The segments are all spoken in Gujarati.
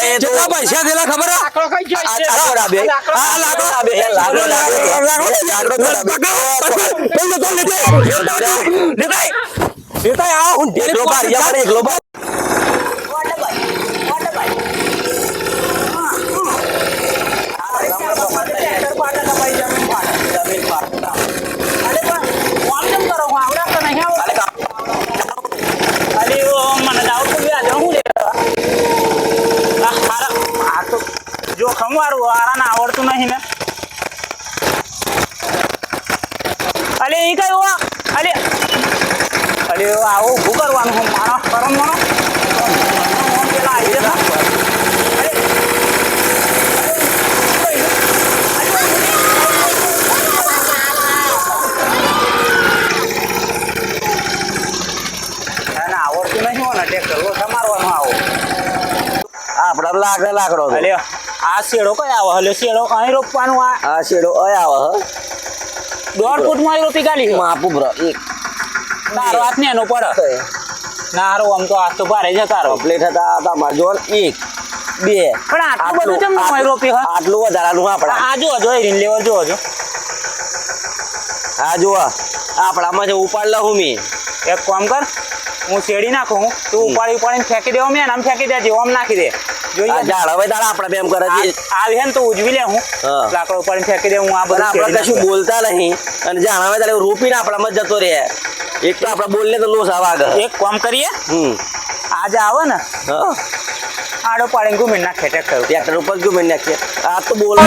કેટલા પૈસા થયેલા ખબર હે? લાકડો કઈ ગયો આ છે? લાકડો ડાબે. લાકડો. આ લાકડો ડાબે, હે, લાકડો ડાબે. લાકડો ડાબે. એકલો બાર, યા પર એકલો બાર. અરે કામ. વાળું આરાને આવડતું નહીં ને અલે એ કઈ હોવા અલે અલે આવું ઊભું કરવાનું હું માણસ કરમ મનો પેલા આવી આવડતું નહીં હોય ને ટ્રેક્ટર લોઠા મારવાનું લાકડે લાકડો હતો. આ શેડો કયા આવે એટલે શેડો અહીં રોપવાનું આ. આ શેડો અહીં આવે હ. દોઢ ફૂટમાં રોપી કાઢી. માપું બ્રો. એક. તારો હાથ ને એનો પડે ના હારો આમ તો હાથ તો ભારે છે તારો. પ્લેટ હતા તમાર જો એક બે. પણ આટલું બધું કેમ અહીં રોપી હા? આટલું વધારાનું આપણે. આ જો જો રીન લેવલ જો જો આ જો આપણામાં જે ઉપાડ લઉં મેં. એક કામ કર હું શેડી નાખું હું. તું ઉપાડી ઉપાડીને ફેંકી દેવો મેં આમ ફેંકી દેજે ઓમ નાખી દે. જોઈએ ઝાડ હવે તારા આપણે બેમ કરે છે. આવી હે ને તો ઉજવી લે હું. લાકડો ઉપાડીને ફેંકી દે હું આ બધા આપણે કશું બોલતા નહીં. અને ઝાડ હવે તારે રૂપીને આપણામાં જતો રહે. એક તો આપણે બોલને તો લોસ આવા આગળ. એક કામ કરીએ? હમ. આજે આવે ને. આડો પાડીને ઘૂમીને નાખે ટ્રેક્ટર. ટ્રેક્ટર ઉપર ગયું નાખીએ. આ તો બોલો.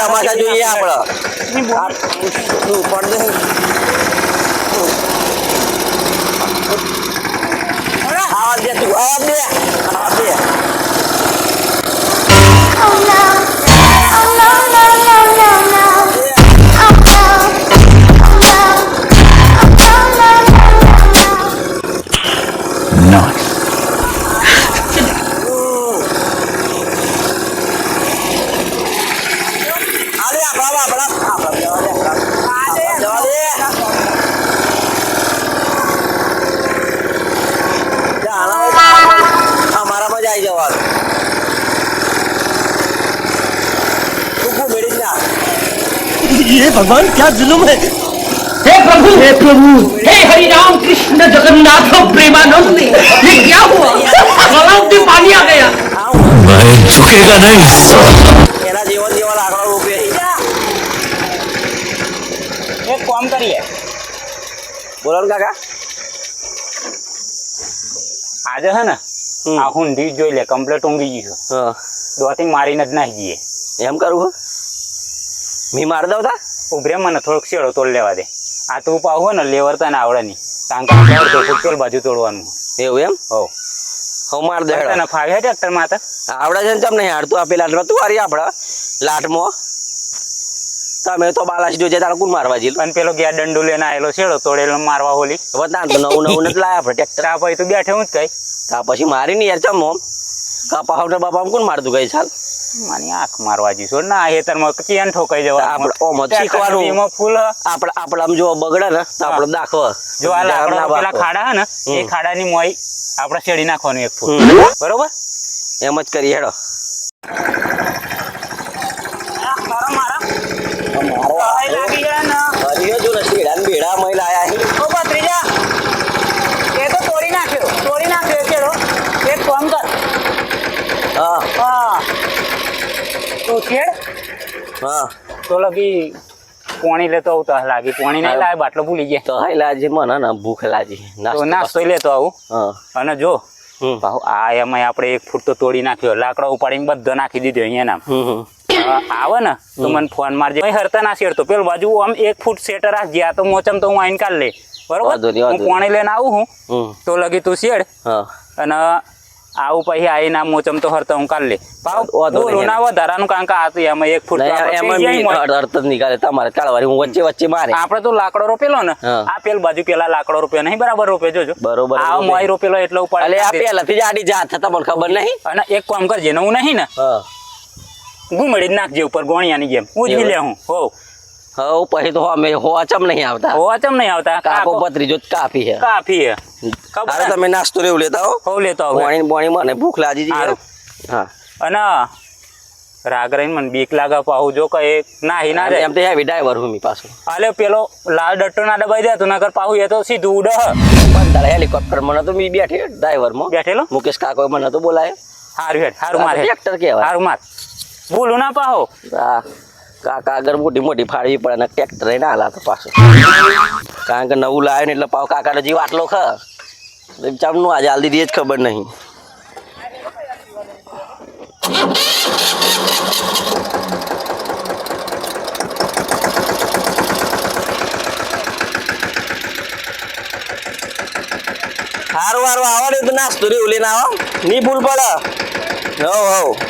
તમાશા જોઈએ આપણે. ની બોલ. આ તું પડ ये भगवान क्या जुलुम है हे प्रभु हे प्रभु हे हरि राम कृष्ण जगन्नाथ प्रेमानंद ये क्या हुआ गलाव में पानी आ गया मैं झुकेगा नहीं એના જીવન જેવા લાકડો રૂપે એક કામ કરીએ બોલો ને કાકા આજે હે ને હમ. આ હુંડી જોઈ લે કમ્પ્લેટ ઊંઘી ગયું હા દોતી મારીને જ નાખી જઈએ એમ કરું હે? મી માર દઉં તા? ઉભરે મને થોડોક શેડો તોડ લેવા દે. આ તું પાવ હોય ને લેવર તને આવડે નહીં. કારણ કે પેલ બાજુ તોડવાનું. એવું એમ? હો હું માર દે તને ફાવે ટ્રેક્ટરમાં આવડે છે ને તમને હાડતું? આપેલા લાટમાં તું હારી આપડા? લાટમાં. તમે તો બાલાશ જોજે તારે કોણ મારવા જીલ? પણ પેલો ગયા દંડુ લઈને આવેલો છેડો તોડેલો મારવા હોલી. હવે તાર તો નવું નવું નથી લાયા આપણે ટ્રેક્ટર. આપે તો તું બેઠે હું જ કઈ. તા પછી મારી ને યાર ચમ કાપા હાવટર બાપા કોણ મારતું ગઈ ચાલ મારી આંખ મારવા જી છોડ ના હેતરમાં ચેન ઠોકાઈ જવા આપણે ઓમ શીખવાનું. એમાં ફૂલ. આપણે આપણે આમ જો બગડે ને તો આપણે દાખવ. જો આ લાકડા પેલા ખાડા હે ને એ. ખાડાની મોઈ આપણે શેડી નાખવાનું એક ફૂટ. બરોબર? એમ જ કરી હેડો. મારા મારા. આય લાગી ગયા ને. હરિયો જો ને શેડા ને બેડા મય લાયા હી ઓ ભત્રીજા એ તો તોડી નાખ્યો તોડી નાખ્યો કેળો એક કામ કર હા હા તું છેડ હા. તો લગી પાણી લેતો આવું તહ લાગી. પોણી નહીં લાવે બાટલો ભૂલી ગયા. તો હાઈ લાજી મને ના ભૂખ તો નાસ્તો લેતો આવું. અને જો આ એમાં આપણે એક ફૂટ તો તોડી નાખ્યો. લાકડો ઉપાડીને બધો નાખી દીધો અહીંયા આવે ને તો મને ફોન મારજે. હરતા ના શેરતો. પેલું બાજુ આમ એક ફૂટ સેટર રાખજે ગયા તો મોચમ તો હું આઈન કાઢ લે. બરોબર? હું પાણી પોણી લઈને આવું હું. તો લગી તું શેડ. અને આવું પછી આઈ ના મોચમ તો હરતો હું કાઢ લે. પાવ વાંધો નહીં. બોલો ના વધારાનું કારણ કે આ તો એમાં એક ફૂટ તો નહીં, આપણે એમાં થઈ જાય બી મોય. અડ- અડધ જ નીકળે તમારે કાળવારી હું વચ્ચે વચ્ચે મારે. આપણે તો લાકડો રોપેલો ને. આ પેલ બાજુ પેલા લાકડો રોપ્યો નહીં બરાબર રોપે જોજો. બરોબર આ મોય રોપેલો એટલો ઉપર અલે આ પહેલાથી જ આડી જાત હતા મને ખબર નહીં? અને એક કામ કરજે ને હું નહીં ને. ગુમડી નાખજે ઉપર ગોણિયાની જેમ. ઉજવી લે હું હો હવે પછી તો અમે હો અચમ નહીં આવતા? હો અચમ નહીં આવતા? કાપો કાકો પતરી જો કાફી હે કાફી હે હે? તમે નાસ્તો લેવું લેતા હો. લેતો હવે પાણી પાણી મને ભૂખ લાગી છે હા. અને રાગ રહીને મને બીક લાગે પાહુ જો કે નાહી ના રે. એમ તો હેવી ડ્રાઈવર હું મી પાછો. અલે પેલો લાલ ડટ્ટો ના દબાઈ દે તો નકર પાહુ એ તો સીધું ઉડે. પણ તારે હેલિકોપ્ટર મને તો મી બેઠી મો. બેઠેલો? મુકેશ કાકો મને તો બોલાય. હારું હેડ હારું મારે. ટ્રેક્ટર કહેવાય. હારું માર. બોલું ના પાહો. આ કાકા આગળ મોટી મોટી ફાડવી પડે ને ટ્રેક્ટર ના હાલા તો પાછું. કારણ કે નવું લાવ્યો ને એટલે પાવ કાકાનો જીવ આટલો ખ ચમનું આજે હાલ દીધી જ ખબર નહીં. સારું સારું આવો ને નાસ્તો રેવું લઈને આવો. ની ભૂલ પડે. હવ હવ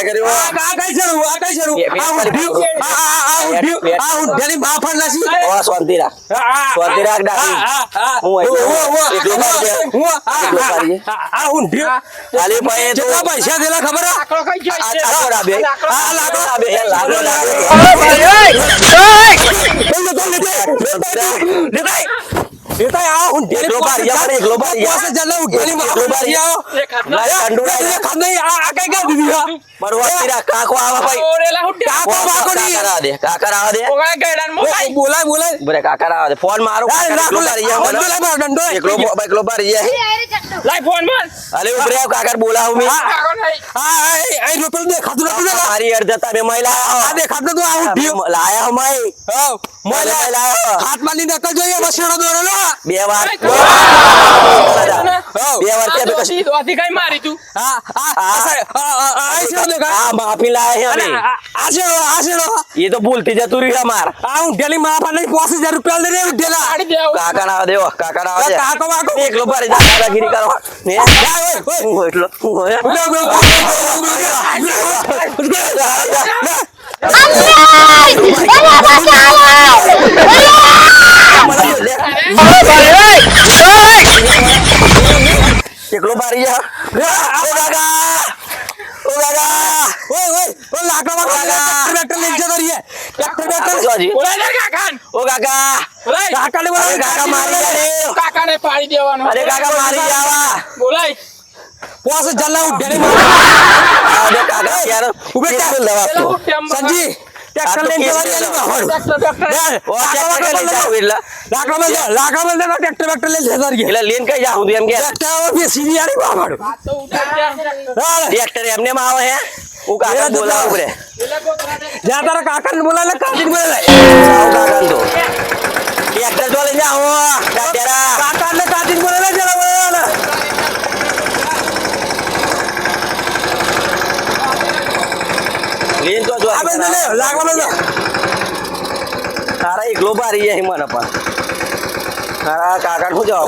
કર્યો આ કઈ છેડું આ કઈ બે આ ઊંધિયું આ આ આ ઊંધિયું બે- ફાડ નાખી ઓ શાંતિ રાખ શાંતિ રાખ ડાકી હું દે. એકલો પાડી દે. આ ઊંધિયું ખાલી ભાઈ કેટલા પૈસા દેલા ખબર હે? આ- આ લાકડો ડાબે. આ લાકડો. એ લાકડો ડાબે. લેતા આ ઊંધિયાની એકલો પાડી જા, પણ એકલો પાડી જા. પાસે ચાલે ઊંધિયાની માં એકલો ફાડ પાડી જા. નાખી આવો. લાય, કંડુડા એટલે જા. ખાધું નહીં, આ આ કઈ કરી દીધી આ? બરોબર રાખ, કાકો આવે ભાઈ કાકો વાકો નહીં. કાકા આવે દે કાકા આવે દે ઓય, બોલાય બોલાય બરે કાકા આવે દે ફોન મારો અરે, કાકા રાખો, એકલો પાડી જા આ મને. ઊંધિયો લાય, દંડો એકલો બો- એકલો પાડી જાય અલે ઉભરે આવ કાકા બોલાવું મી આ આ એ રૂપિયા દેખાતું નતું ને મારી અર્ધ તમે મહિલા આ દેખાતું નતું આ ઊંધિયું લાયા હમાઈ હા, મોય મોય લાય. લાયો હાથમાં ની નકલ જોઈએ બસેડો દોરેલો બે વાર બે વાર કે કશું હા કઈ મારી તું હા આ, છે આ આ માફી લાય હે અમે આ છે આ છે એ તો ભૂલથી જતું રહ્યું માર આ ઊંધિયાની માં પાડે પાંચ હજાર રૂપિયા લઈને ઊંધિયાના. કાકા ના દેવો કાકા ના આ કાકો વાકો. એકલો પાડી જા દાદાગીરી કરો ને જા, ઓય, ઓય. હું એટલો હું હોય ઊભો, ઊભો, ઊભો, ઊભો, ઊભો, ઊભો. એલા બચાવો એકલો મારી જા. ઓ કાકા. ઓ કાકા. ઓય, ઓય, ઓય, લાકડા લઈને ટ્રેક્ટર લઈને જતો રહીએ. ટ્રેક્ટર બેક્ટર. જોજી ઓ કાકા. કાકાને બોલાવો, અરે કાકા મારી જા રે કાકાને પાડી દેવાનો. અરે કાકા મારી જાવા. બોલાય. પાંચ હજારના ઊંધિયાની માં. અરે કાકા યાર ઉભે. કેટલું લવાતું? સંજી, ટ્રેક્ટર લઈને જવા દે, એની માં હળ. ઓ લાકડા ટ્રેક્ટર વાકડા લઈ જાવ એટલે લાકડા માં જા, લાકડા માં જા, ટ્રેક્ટર બેક્ટર લઈને જતા રહીએ. એટલે लागला तारा एकलो बारी आहे म्हणा पण तारा काकाड हो जावा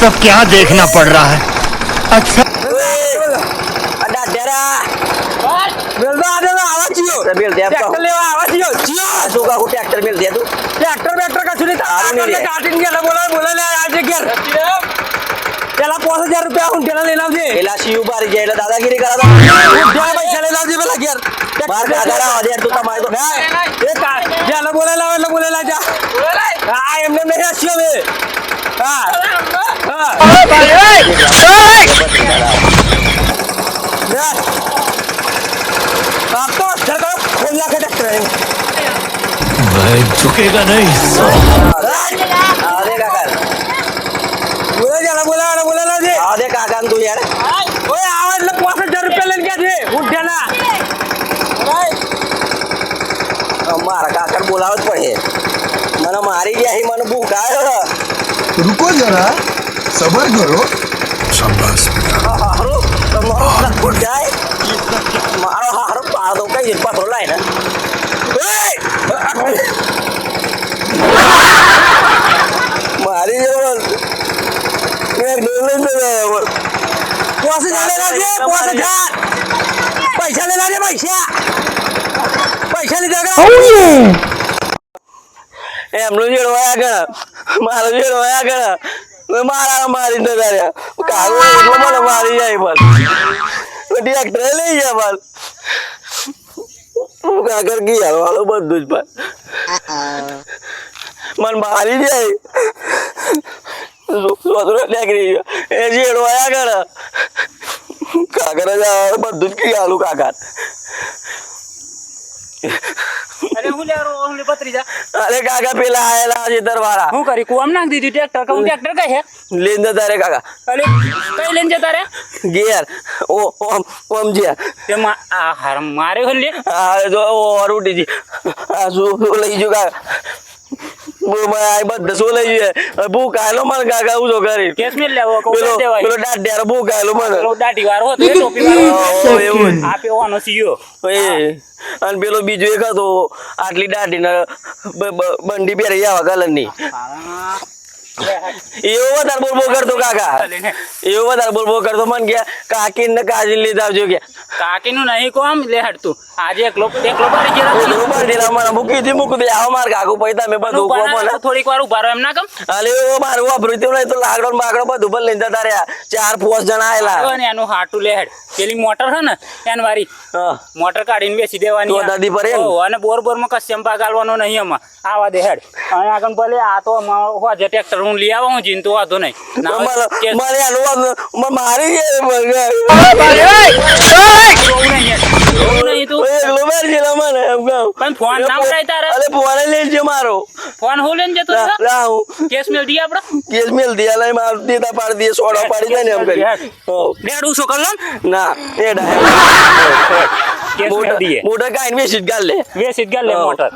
सब क्या देखना पड़ रहा है? अच्छा। अड्डा मिल दो दे आपको ट्रैक्टर आवाज़ जियो जियो तो को ट्रैक्टर मिल दिया तू મેલ દે તું ટ્રેક્ટર બેક્ટર કશું નહીં તારું નહીં લે. કાકીને ગયા બોલાવે બોલાવે આજે ઘેર પેલા પાંચ હજાર રૂપિયા ઊંધિયાના લઈને આવજે પેલા શિવ બારી જાય એટલે દાદાગીરી કરા તો ઊંધિયાના પૈસા લઈને આવજે પેલા ઘેર બાર કાકા રાવા દે તું તમારે તો ના, ચૂકેગા નહીં. મારા કાકા બોલાવ જ પડે. મને મારી ગયા મને ભૂખાયો રૂકો જરા. સબર કરો. શાબાશ. હારો. તમારો જાય. મારો હારો પાડો કઈ પાછો લાય ને. હજાર પાંચ હજાર પૈસા લેના છે પૈસા પૈસા. લીધા એમનું જેડવાયા ગણ મારો જેડો આગળ. મારા મારી તો તાર્યા કાગો એટલો મને મારી જાય પણ. ડિરેક્ટર લઈ જાય પણ. હું કાગર ગઈ વાળો બધું જ પણ. મન મારી જાય. ટેકરી એ જેડવાયા ગણ જ બધું જ કી આલું કાકા અરે હું લેરો હું પતરી જા. અરે કાકા પેલા આયેલા છે વાળા હું કરી કુવામ નાખ દીધી ટ્રેક્ટર કઉ ટ્રેક્ટર કઈ હે લેન જતા રે કાકા. અરે કઈ લઈને જતા રે? ઓ ઓમ ઓમ જે તે મા આ હાર મારે હો લે આ જો આ લઈ જો કાકા? બધા શું લઈ જાય ભૂખ આયલો મને કાકા હું કરી. લેવો કઉ પેલો પેલો ભૂખ આયલો મને. પેલો દાઢી વાળો હતો ટોપી વાળો. એવું. આ પેવાનો સીયો અને પેલો બીજો એક હતો આટલી દાઢી ને બંડી પહેરી આવા કલરની. એવો વધારે બોલ બોલ કરતો કાકા. એવો વધારે બોલ બોલ કરતો. મને કે કાકી ને કાજી લીધા આવજો. કે કાકી નું નહીં કોમ લે હટતું આજે એકલો એકલો બારી ગયેલો એકલો ઉધરું બાંધી લા મને મૂકી દી મૂકી દે આવો માર કાકુ પૈતા મે બધું ઉકો ના થોડીક વાર ઉભારો એમ ના કમ અલે ઓ મારું વાપરું તેવું નહીં તો લાકડો બાકડો બધું પણ લઈને તારે ચાર પાંચ જણા આયલા. ને એનું હાટું લે હેડ. પેલી મોટર છે ને એન વારી. હા. મોટર કાઢીને બેસી દેવાની તો દાદી પર? અને બોર બોરમાં કશ્યમ ગાલવાનો નહીં એમાં આવા દે હેડ. અને આગળ ભલે આ તો હોજે ટ્રેક્ટર હું લઈ આવું જીન તો વાંધો નહીં. મારી એમ કહું. પણ ફોન ના ઉઠાય તારે. અલે ફોન લઈ જજો મારો. ફોન હું લઈને જતો લા છો? લા હું. કેસ મેલ દઈએ આપડે? કેસ મેલ દિયા લઈ માર દીધા પાડી દઈએ સોડા પાડી દે ને એમ કરી. ડેડું કર ના દઈએ. મોટા કાઈ વેચી ગાલ. લે વેસી ગાલ લે મોટર